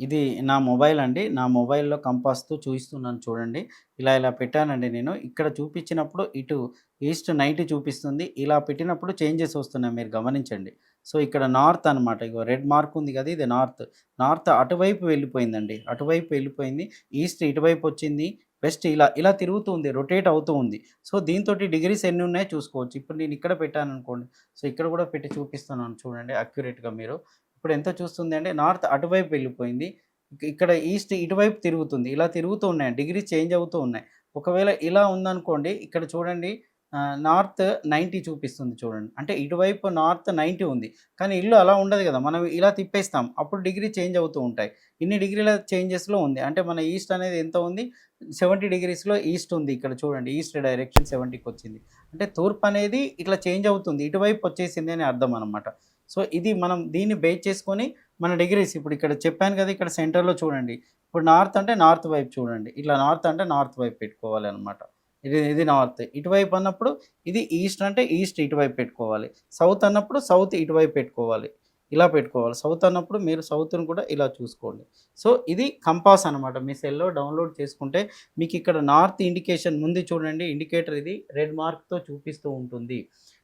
ఇది నా మొబైల్ అండి. నా మొబైల్‌లో కంపాస్‌తో చూపిస్తున్నాను చూడండి. ఇలా ఇలా పెట్టానండి నేను. ఇక్కడ చూపించినప్పుడు ఇటు ఈస్ట్ 90 చూపిస్తుంది. ఇలా పెట్టినప్పుడు చేంజెస్ వస్తున్నాయి మీరు గమనించండి. సో, ఇక్కడ నార్త్ అనమాట. ఇగో రెడ్ మార్క్ ఉంది కదా! ఇది నార్త్. నార్త్ అటువైపు వెళ్ళిపోయిందండి. అటువైపు వెళ్ళిపోయింది. ఈస్ట్ ఇటువైపు వచ్చింది. వెస్ట్ ఇలా ఇలా తిరుగుతూ ఉంది. రొటేట్ అవుతూ ఉంది. సో, దీంతో డిగ్రీస్ ఎన్ని ఉన్నాయో చూసుకోవచ్చు. ఇప్పుడు నేను ఇక్కడ పెట్టాను అనుకోండి సో, ఇక్కడ కూడా పెట్టి చూపిస్తున్నాను చూడండి అక్యురేట్‌గా మీరు. ఇప్పుడు ఎంత చూస్తుంది అంటే నార్త్ అటువైపు వెళ్ళిపోయింది. ఇక్కడ ఈస్ట్ ఇటువైపు తిరుగుతుంది. ఇలా తిరుగుతూ ఉన్నాయి. డిగ్రీ చేంజ్ అవుతూ ఉన్నాయి. ఒకవేళ ఇలా ఉందనుకోండి ఇక్కడ చూడండి నార్త్ 90 చూపిస్తుంది చూడండి. అంటే ఇటువైపు నార్త్ 90 ఉంది. కానీ ఇల్లు అలా ఉండదు కదా! మనం ఇలా తిప్పేస్తాం. అప్పుడు డిగ్రీ చేంజ్ అవుతూ ఉంటాయి. ఇన్ని డిగ్రీల చేంజెస్‌లో ఉంది. అంటే మన ఈస్ట్ అనేది ఎంత ఉంది? 70 డిగ్రీస్‌లో ఈస్ట్ ఉంది. ఇక్కడ చూడండి ఈస్ట్ డైరెక్షన్ 70కి వచ్చింది. అంటే తూర్పు అనేది ఇట్లా చేంజ్ అవుతుంది. ఇటువైపు వచ్చేసింది అని అర్థం అనమాట. సో, ఇది మనం దీన్ని బేస్ చేసుకొని మన డిగ్రీస్ ఇప్పుడు ఇక్కడ చెప్పాను కదా! ఇక్కడ సెంటర్‌లో చూడండి. ఇప్పుడు నార్త్ అంటే నార్త్ వైపు చూడండి. ఇట్లా నార్త్ అంటే నార్త్ వైపు పెట్టుకోవాలి అనమాట ఇది ఇది నార్త్. ఇటువైపు అన్నప్పుడు ఇది ఈస్ట్ అంటే ఈస్ట్ ఇటువైపు పెట్టుకోవాలి. సౌత్ అన్నప్పుడు సౌత్ ఇటువైపు పెట్టుకోవాలి. ఇలా పెట్టుకోవాలి. సౌత్ అన్నప్పుడు మీరు సౌత్‌ని కూడా ఇలా చూసుకోండి. సో, ఇది కంపాస్ అనమాట. మీ సెల్‌లో డౌన్‌లోడ్ చేసుకుంటే మీకు ఇక్కడ నార్త్ ఇండికేషన్ ముందు చూడండి ఇండికేటర్ ఇది రెడ్ మార్క్‌తో చూపిస్తూ ఉంటుంది.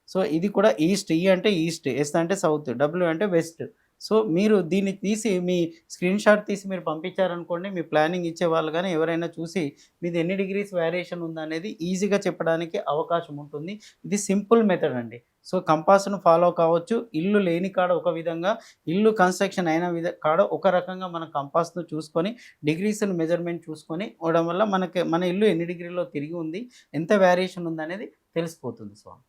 సో, ఇది కూడా ఈస్ట్. ఈ అంటే ఈస్ట్. ఎస్ అంటే సౌత్. డబ్ల్యూ అంటే వెస్ట్. సో, మీరు దీన్ని తీసి మీ స్క్రీన్‌షాట్ తీసి మీరు పంపించారనుకోండి మీ ప్లానింగ్ ఇచ్చే వాళ్ళు కానీ ఎవరైనా చూసి మీది ఎన్ని డిగ్రీస్ వేరియేషన్ ఉందనేది ఈజీగా చెప్పడానికి అవకాశం ఉంటుంది. ఇది సింపుల్ మెథడ్ అండి. సో, కంపాస్‌ను ఫాలో కావచ్చు. ఇల్లు లేని కాడ ఒక విధంగా, ఇల్లు కన్‌స్ట్రక్షన్ అయిన విధ కాడ ఒక రకంగా మనం కంపాస్‌ను చూసుకొని డిగ్రీస్ను మెజర్‌మెంట్ చూసుకొని ఇవ్వడం వల్ల మనకి మన ఇల్లు ఎన్ని డిగ్రీలో తిరిగి ఉంది, ఎంత వేరియేషన్ ఉందనేది తెలిసిపోతుంది స్వామి.